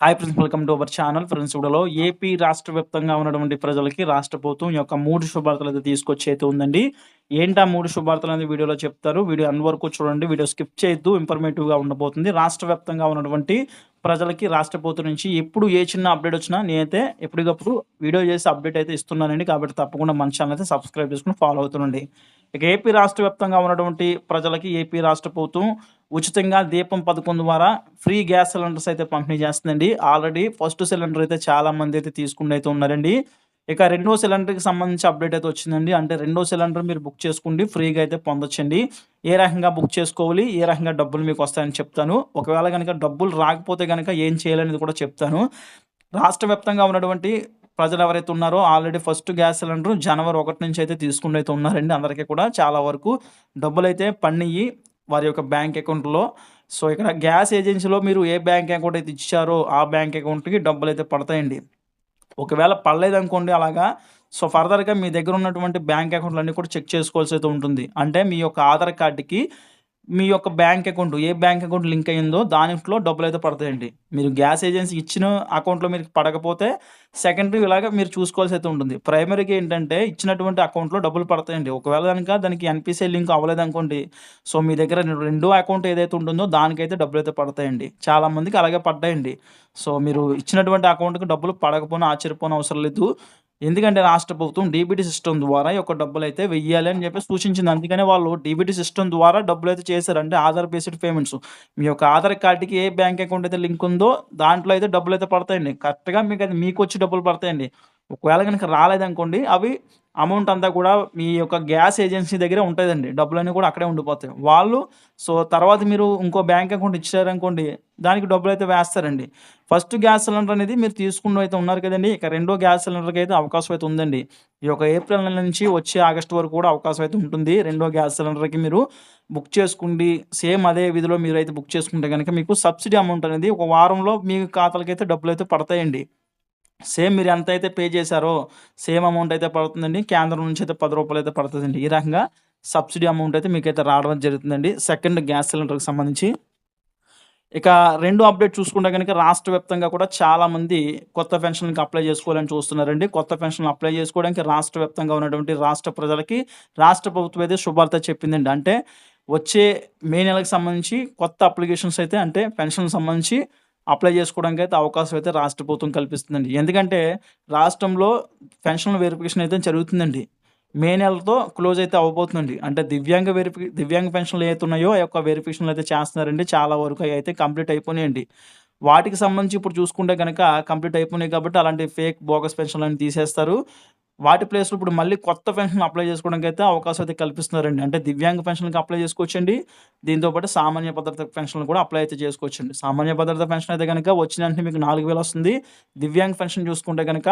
Hi friends welcome to our channel friends ఇప్పుడులో AP రాష్ట్ర వ్యాప్తంగా ఉన్నటువంటి ప్రజలకి రాష్ట్ర ప్రభుత్వం యొక్క మూడు శుభార్తలు అయితే తీసుకొచ్చి అయితే ఉందండి. ఏంటి ఆ మూడు శుభార్తలు అనేది వీడియోలో చెప్తారు. వీడియో అన్ని వరకు చూడండి. వీడియో స్కిప్ చేయొద్దు. ఇన్ఫర్మేటివ్గా ఉండబోతుంది. రాష్ట్ర వ్యాప్తంగా ఉన్నటువంటి ప్రజలకి రాష్ట్ర ప్రభుత్వం నుంచి ఎప్పుడు ఏ చిన్న అప్డేట్ వచ్చినా నేనైతే ఎప్పటికప్పుడు వీడియో చేసి అప్డేట్ అయితే ఇస్తున్నానండి. కాబట్టి తప్పకుండా మన ఛానల్ అయితే సబ్స్క్రైబ్ చేసుకుని ఫాలో అవుతుండండి. ఇక ఏపీ రాష్ట్ర వ్యాప్తంగా ఉన్నటువంటి ప్రజలకి ఏపీ రాష్ట్ర ప్రభుత్వం ఉచితంగా దీపం పథకం ద్వారా ఫ్రీ గ్యాస్ సిలిండర్స్ అయితే పంపిణీ చేస్తుందండి. ఆల్రెడీ ఫస్ట్ సిలిండర్ అయితే చాలా మంది అయితే తీసుకుని అయితే ఉన్నారండి. ఇక రెండో సిలిండర్కి సంబంధించి అప్డేట్ అయితే వచ్చిందండి. అంటే రెండో సిలిండర్ మీరు బుక్ చేసుకోండి ఫ్రీగా అయితే పొందొచ్చండి. ఏ రకంగా బుక్ చేసుకోవాలి ఏ రకంగా డబ్బులు మీకు వస్తాయని చెప్తాను. ఒకవేళ కనుక డబ్బులు రాకపోతే కనుక ఏం చేయాలనేది కూడా చెప్తాను. రాష్ట్ర వ్యాప్తంగా ఉన్నటువంటి ప్రజలు ఎవరైతే ఉన్నారో ఆల్రెడీ ఫస్ట్ గ్యాస్ సిలిండర్ జనవరి ఒకటి నుంచి అయితే తీసుకుని అయితే ఉన్నారండి అందరికీ కూడా. చాలా వరకు డబ్బులు అయితే పన్నయ్యి వారి యొక్క బ్యాంక్ అకౌంట్లో. సో ఇక్కడ గ్యాస్ ఏజెన్సీలో మీరు ఏ బ్యాంక్ అకౌంట్ అయితే ఇచ్చారో ఆ బ్యాంక్ అకౌంట్కి డబ్బులు అయితే పడతాయండి. ఒకవేళ పడలేదనుకోండి అలాగా. సో ఫర్దర్గా మీ దగ్గర ఉన్నటువంటి బ్యాంక్ అకౌంట్లన్నీ కూడా చెక్ చేసుకోవాల్సి అయితే ఉంటుంది. అంటే మీ యొక్క ఆధార్ కార్డుకి మీ యొక్క బ్యాంక్ అకౌంట్ ఏ బ్యాంక్ అకౌంట్ లింక్ అయ్యిందో దానిలో డబ్బులు అయితే పడతాయండి. మీరు గ్యాస్ ఏజెన్సీ ఇచ్చిన అకౌంట్లో మీరు పడకపోతే సెకండరీ ఇలాగా మీరు చూసుకోవాల్సి అయితే ఉంటుంది. ప్రైమరీకి ఏంటంటే ఇచ్చినటువంటి అకౌంట్లో డబ్బులు పడతాయండి. ఒకవేళ కనుక దానికి ఎన్పిసిఐ లింక్ అవ్వలేదు అనుకోండి సో మీ దగ్గర రెండో అకౌంట్ ఏదైతే ఉంటుందో దానికైతే డబ్బులు అయితే పడతాయండి. చాలామందికి అలాగే పడ్డాయండి. సో మీరు ఇచ్చినటువంటి అకౌంట్కి డబ్బులు పడకపోయినా ఆశ్చర్యపోయిన అవసరం లేదు. ఎందుకంటే రాష్ట్ర ప్రభుత్వం డీబీటీ సిస్టమ్ ద్వారా ఈ యొక్క డబ్బులు అయితే వెయ్యాలి అని చెప్పి సూచించింది. అందుకనే వాళ్ళు డీబీటీ సిస్టమ్ ద్వారా డబ్బులు అయితే చేశారంటే ఆధార్ బేస్డ్ పేమెంట్స్. మీ యొక్క ఆధార్ కార్డుకి ఏ బ్యాంక్ అకౌంట్ అయితే లింక్ ఉందో దాంట్లో అయితే డబ్బులు అయితే పడతాయండి. కరెక్ట్గా మీకు అది మీకు వచ్చి డబ్బులు పడతాయండి. ఒకవేళ కనుక రాలేదనుకోండి అవి అమౌంట్ అంతా కూడా మీ యొక్క గ్యాస్ ఏజెన్సీ దగ్గరే ఉంటుందండి. డబ్బులన్నీ కూడా అక్కడే ఉండిపోతాయి. వాళ్ళు సో తర్వాత మీరు ఇంకో బ్యాంక్ అకౌంట్ ఇచ్చారనుకోండి దానికి డబ్బులు అయితే వేస్తారండి. ఫస్ట్ గ్యాస్ సిలిండర్ అనేది మీరు తీసుకుని అయితే ఉన్నారు కదండి ఇక రెండో గ్యాస్ సిలిండర్కి అయితే అవకాశం అయితే ఉందండి. ఈ యొక్క ఏప్రిల్ నెల నుంచి వచ్చే ఆగస్ట్ వరకు కూడా అవకాశం అయితే ఉంటుంది. రెండో గ్యాస్ సిలిండర్కి మీరు బుక్ చేసుకుండి. సేమ్ అదే విధిలో మీరు అయితే బుక్ చేసుకుంటే కనుక మీకు సబ్సిడీ అమౌంట్ అనేది ఒక వారంలో మీ ఖాతాలకైతే అయితే డబ్బులు అయితే పడతాయండి. సేమ్ మీరు ఎంత అయితే పే చేశారో సేమ్ అమౌంట్ అయితే పడుతుందండి. కేంద్రం నుంచి అయితే పది రూపాయలు అయితే పడుతుందండి. ఈ రకంగా సబ్సిడీ అమౌంట్ అయితే మీకైతే రావడం జరుగుతుందండి. సెకండ్ గ్యాస్ సిలిండర్కి సంబంధించి. ఇక రెండు అప్డేట్ చూసుకుంటే కనుక రాష్ట్ర వ్యాప్తంగా కూడా చాలామంది కొత్త పెన్షన్కి అప్లై చేసుకోవాలని చూస్తున్నారండి. కొత్త పెన్షన్ అప్లై చేసుకోవడానికి రాష్ట్ర వ్యాప్తంగా ఉన్నటువంటి రాష్ట్ర ప్రజలకి రాష్ట్ర ప్రభుత్వం అయితే శుభార్త చెప్పిందండి. అంటే వచ్చే మే నెలకు సంబంధించి కొత్త అప్లికేషన్స్ అయితే అంటే పెన్షన్ సంబంధించి అప్లై చేసుకోవడానికి అయితే అవకాశం అయితే రాష్ట్ర ప్రభుత్వం కల్పిస్తుందండి. ఎందుకంటే రాష్ట్రంలో పెన్షన్ వెరిఫికేషన్ అయితే జరుగుతుందండి. మే నెలతో క్లోజ్ అయితే అవ్వబోతుందండి అంటే దివ్యాంగ వెరిఫి దివ్యాంగ పెన్షన్లు ఏవైతే ఉన్నాయో ఆ యొక్క వెరిఫికేషన్లు అయితే చేస్తున్నారండి. చాలా వరకు అవి అయితే కంప్లీట్ అయిపోయినాయండి. వాటికి సంబంధించి ఇప్పుడు చూసుకుంటే కనుక కంప్లీట్ అయిపోయినాయి కాబట్టి అలాంటి ఫేక్ బోగస్ పెన్షన్లు అని తీసేస్తారు. వాటి ప్లేస్లో ఇప్పుడు మళ్ళీ కొత్త పెన్షన్ అప్లై చేసుకోవడానికి అయితే అవకాశం అయితే కల్పిస్తున్నారండి. అంటే దివ్యాంగ పెన్షన్కి అప్లై చేసుకోవచ్చండి. దీంతో పాటు సామాన్య భద్రత పెన్షన్ కూడా అప్లై అయితే చేసుకోవచ్చండి. సామాన్య భద్రత పెన్షన్ అయితే కనుక వచ్చిన వెంటనే మీకు నాలుగు వేలు వస్తుంది. దివ్యాంగ పెన్షన్ చూసుకుంటే కనుక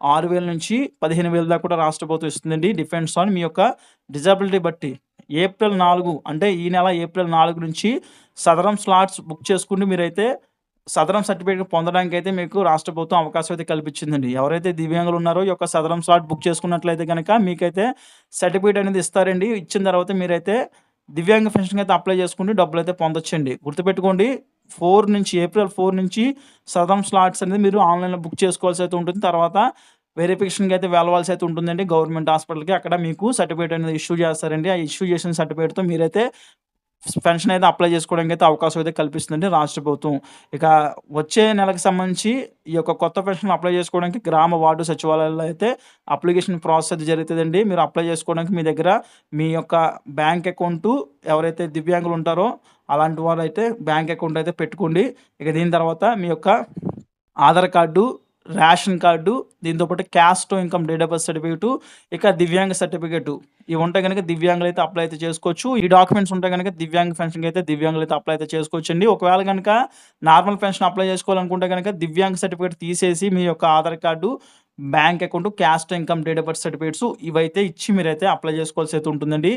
ఆరు వేల నుంచి పదిహేను వేల దాకా కూడా రాష్ట్ర ప్రభుత్వం ఇస్తుందండి. డిపెండ్స్ ఆన్ మీ యొక్క డిజబిలిటీ బట్టి ఏప్రిల్ నాలుగు అంటే ఈ నెల ఏప్రిల్ నాలుగు నుంచి సదరం స్లాట్స్ బుక్ చేసుకుంటే మీరైతే సదరం సర్టిఫికేట్ పొందడానికి అయితే మీకు రాష్ట్ర ప్రభుత్వం అవకాశం అయితే కల్పించిందండి. ఎవరైతే దివ్యాంగులు ఉన్నారో ఈ యొక్క సదరం స్లాట్ బుక్ చేసుకున్నట్లయితే కనుక మీకైతే సర్టిఫికేట్ అనేది ఇస్తారండి. ఇచ్చిన తర్వాత మీరైతే దివ్యాంగ పెన్షన్ అయితే అప్లై చేసుకుంటే డబ్బులు అయితే పొందొచ్చండి. గుర్తుపెట్టుకోండి ఫోర్ నుంచి ఏప్రిల్ ఫోర్ నుంచి సదం స్లాట్స్ అనేది మీరు ఆన్లైన్లో బుక్ చేసుకోవాల్సి అయితే ఉంటుంది. తర్వాత వెరిఫికేషన్కి అయితే వెళ్ళవలసి అయితే ఉంటుందండి. గవర్నమెంట్ హాస్పిటల్కి అక్కడ మీకు సర్టిఫికేట్ అనేది ఇష్యూ చేస్తారండి. ఆ ఇష్యూ చేసిన సర్టిఫికేట్తో మీరైతే పెన్షన్ అయితే అప్లై చేసుకోవడానికి అయితే అవకాశం అయితే కల్పిస్తుందండి రాష్ట్ర ప్రభుత్వం. ఇక వచ్చే నెలకు సంబంధించి ఈ యొక్క కొత్త పెన్షన్ అప్లై చేసుకోవడానికి గ్రామ వార్డు సచివాలయాల్లో అయితే అప్లికేషన్ ప్రాసెస్ అయితే జరుగుతుందండి. మీరు అప్లై చేసుకోవడానికి మీ దగ్గర మీ యొక్క బ్యాంక్ అకౌంటు ఎవరైతే దివ్యాంగులు ఉంటారో అలాంటి వారు అయితే బ్యాంక్ అకౌంట్ అయితే పెట్టుకోండి. ఇక దీని తర్వాత మీ యొక్క ఆధార్ కార్డు రేషన్ కార్డు దీంతో పాటు caste income date of birth certificate ఇక దివ్యాంగ సర్టిఫికేట్. ఇవి ఉంటే కనుక దివ్యాంగులు అయితే అప్లై అయితే చేసుకోవచ్చు. ఈ డాక్యుమెంట్స్ ఉంటే కనుక దివ్యాంగ పెన్షన్కి అయితే దివ్యాంగులు అయితే అప్లై అయితే చేసుకోవచ్చు అండి ఒకవేళ కనుక నార్మల్ పెన్షన్ అప్లై చేసుకోవాలనుకుంటే కనుక దివ్యాంగ సర్టిఫికేట్ తీసేసి మీ యొక్క Aadhaar card bank account caste income date of birth certificates ఇవైతే ఇచ్చి మీరైతే అప్లై చేసుకోవాల్సి అయితే ఉంటుందండి.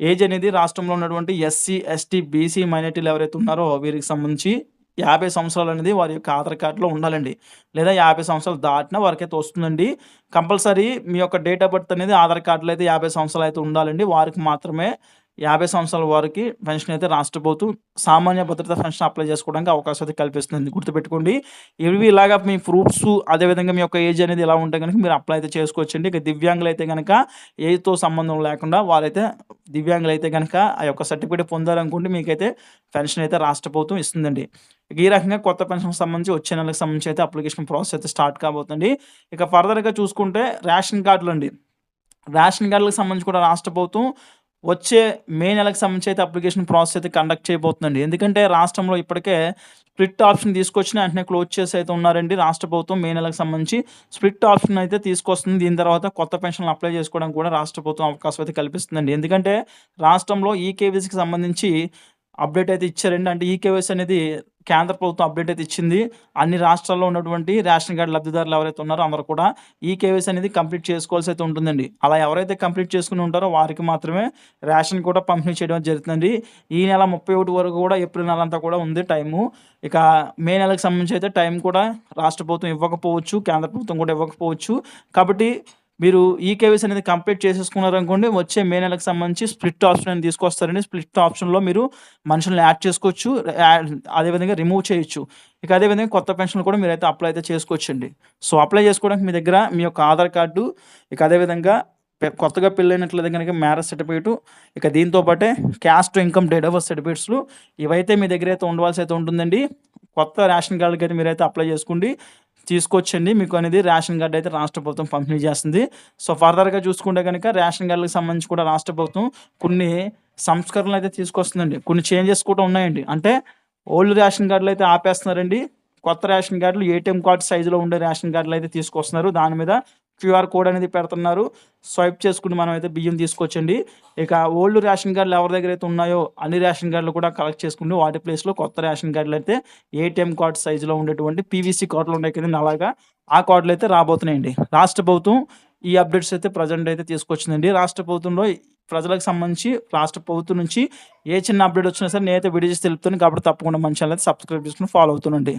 ఏజ్ అనేది రాష్ట్రంలో ఉన్నటువంటి ఎస్సీ ఎస్టీ బీసీ మైనార్టీలు ఎవరైతే ఉన్నారో వీరికి సంబంధించి యాభై సంవత్సరాలు అనేది వారి యొక్క ఆధార్ కార్డులో ఉండాలండి. లేదా యాభై సంవత్సరాలు దాటినా వారికైతే వస్తుందండి. కంపల్సరీ మీ యొక్క డేట్ ఆఫ్ బర్త్ అనేది ఆధార్ కార్డులో అయితే యాభై సంవత్సరాలు అయితే ఉండాలండి. వారికి మాత్రమే యాభై సంవత్సరాల వారికి పెన్షన్ అయితే రాష్ట్ర ప్రభుత్వం సామాన్య భద్రత పెన్షన్ అప్లై చేసుకోవడానికి అవకాశం అయితే కల్పిస్తుంది గుర్తుపెట్టుకోండి ఇవి ఇలాగా మీ ప్రూఫ్స్ అదేవిధంగా మీ యొక్క ఏజ్ అనేది ఇలా ఉంటే కనుక మీరు అప్లై అయితే చేసుకోవచ్చండి. ఇక దివ్యాంగులు అయితే కనుక ఏజ్తో సంబంధం లేకుండా వారైతే దివ్యాంగులు అయితే కనుక ఆ యొక్క సర్టిఫికేట్ పొందాలనుకుంటే మీకైతే పెన్షన్ అయితే రాష్ట్ర ప్రభుత్వం ఇస్తుందండి ఈ రకంగా కొత్త పెన్షన్ సంబంధించి వచ్చే నెలకు సంబంధించి అయితే అప్లికేషన్ ప్రాసెస్ అయితే స్టార్ట్ కాబోతుంది ఇక ఫర్దర్గా చూసుకుంటే రేషన్ కార్డులు అండి రేషన్ కార్డులకు సంబంధించి కూడా రాష్ట్ర ప్రభుత్వం వచ్చే మే నెలకు సంబంధించి అయితే అప్లికేషన్ ప్రాసెస్ అయితే కండక్ట్ చేయబోతుందండి. ఎందుకంటే రాష్ట్రంలో ఇప్పటికే స్ప్లిట్ ఆప్షన్ తీసుకొచ్చిన వెంటనే క్లోజ్ చేసి అయితే ఉన్నారండి రాష్ట్ర ప్రభుత్వం మే నెలకు సంబంధించి. స్ప్లిట్ ఆప్షన్ అయితే తీసుకొస్తుంది. దీని తర్వాత కొత్త పెన్షన్లు అప్లై చేసుకోవడానికి కూడా రాష్ట్ర ప్రభుత్వం అవకాశం అయితే కల్పిస్తుందండి. ఎందుకంటే రాష్ట్రంలో ఈ సంబంధించి అప్డేట్ అయితే ఇచ్చారండి. అంటే ఈ అనేది కేంద్ర ప్రభుత్వం అప్డేట్ అయితే ఇచ్చింది. అన్ని రాష్ట్రాల్లో ఉన్నటువంటి రేషన్ కార్డు లబ్ధిదారులు ఎవరైతే ఉన్నారో అందరూ కూడా ఈ కేవైసీ అనేది కంప్లీట్ చేసుకోవాల్సి అయితే ఉంటుందండి. అలా ఎవరైతే కంప్లీట్ చేసుకుని ఉంటారో వారికి మాత్రమే రేషన్ కూడా పంపిణీ చేయడం జరుగుతుంది ఈ నెల ముప్పై ఒకటి వరకు కూడా ఏప్రిల్ నెల అంతా కూడా ఉంది టైము. ఇక మే నెలకు సంబంధించి అయితే టైం కూడా రాష్ట్ర ప్రభుత్వం ఇవ్వకపోవచ్చు కేంద్ర ప్రభుత్వం కూడా ఇవ్వకపోవచ్చు. కాబట్టి మీరు ఈ కేవైసీ అనేది కంప్లీట్ చేసేసుకున్నారు అనుకోండి వచ్చే మే నెలకు సంబంధించి స్ప్లిట్ ఆప్షన్ అని తీసుకొస్తారండి. స్ప్లిట్ ఆప్షన్లో మీరు మనుషులను యాడ్ చేసుకోవచ్చు యాడ్ అదేవిధంగా రిమూవ్ చేయొచ్చు. ఇక అదేవిధంగా కొత్త పెన్షన్లు కూడా మీరైతే అప్లై అయితే చేసుకోవచ్చండి. సో అప్లై చేసుకోవడానికి మీ దగ్గర మీ యొక్క ఆధార్ కార్డు ఇక అదేవిధంగా పె- కొత్తగా పెళ్ళైనట్లయితే కనుక మ్యారేజ్ సర్టిఫికేట్ ఇక దీంతో పాటే caste income date of birth సర్టిఫికేట్స్లు ఇవైతే మీ దగ్గర అయితే ఉండవలసి అయితే ఉంటుందండి. కొత్త రేషన్ కార్డుకి అయితే మీరైతే అప్లై చేసుకోండి. తీసుకొచ్చండి. మీకు అనేది రేషన్ కార్డు అయితే రాష్ట్ర ప్రభుత్వం పంపిణీ చేస్తుంది. సో ఫర్దర్గా చూసుకుంటే కనుక రేషన్ కార్డులకు సంబంధించి కూడా రాష్ట్ర ప్రభుత్వం కొన్ని సంస్కరణలు అయితే తీసుకొస్తుందండి. కొన్ని చేంజెస్ కూడా ఉన్నాయండి. అంటే ఓల్డ్ రేషన్ కార్డులు అయితే ఆపేస్తున్నారండి. కొత్త రేషన్ కార్డులు ఏటీఎం కార్డు సైజులో ఉండే రేషన్ కార్డులు అయితే తీసుకొస్తున్నారు. దాని మీద క్యూఆర్ కోడ్ అనేది పెడుతున్నారు. స్వైప్ చేసుకుని మనం అయితే బియ్యం తీసుకొచ్చండి ఇక ఓల్డ్ రేషన్ కార్డులు ఎవరి దగ్గర అయితే ఉన్నాయో అన్ని రేషన్ కార్డులు కూడా కలెక్ట్ చేసుకుని వాటి ప్లేస్లో కొత్త రేషన్ కార్డులు అయితే ఏటీఎం కార్డ్ సైజులో ఉండేటువంటి పీవీసీ కార్డులు ఉన్నాయి కదండి. అలాగా ఆ కార్డులు అయితే రాబోతున్నాయండి. రాష్ట్ర ప్రభుత్వం ఈ అప్డేట్స్ అయితే ప్రజెంట్ అయితే తీసుకొచ్చిందండి. రాష్ట్ర ప్రభుత్వంలో ప్రజలకు సంబంధించి రాష్ట్ర ప్రభుత్వం నుంచి ఏ చిన్న అప్డేట్ వచ్చినా సరే నేనైతే వీడియో తెలుపుతాను. కాబట్టి తప్పకుండా మంచి ఛానల్ అయితే సబ్స్క్రైబ్ చేసుకుని ఫాలో అవుతానండి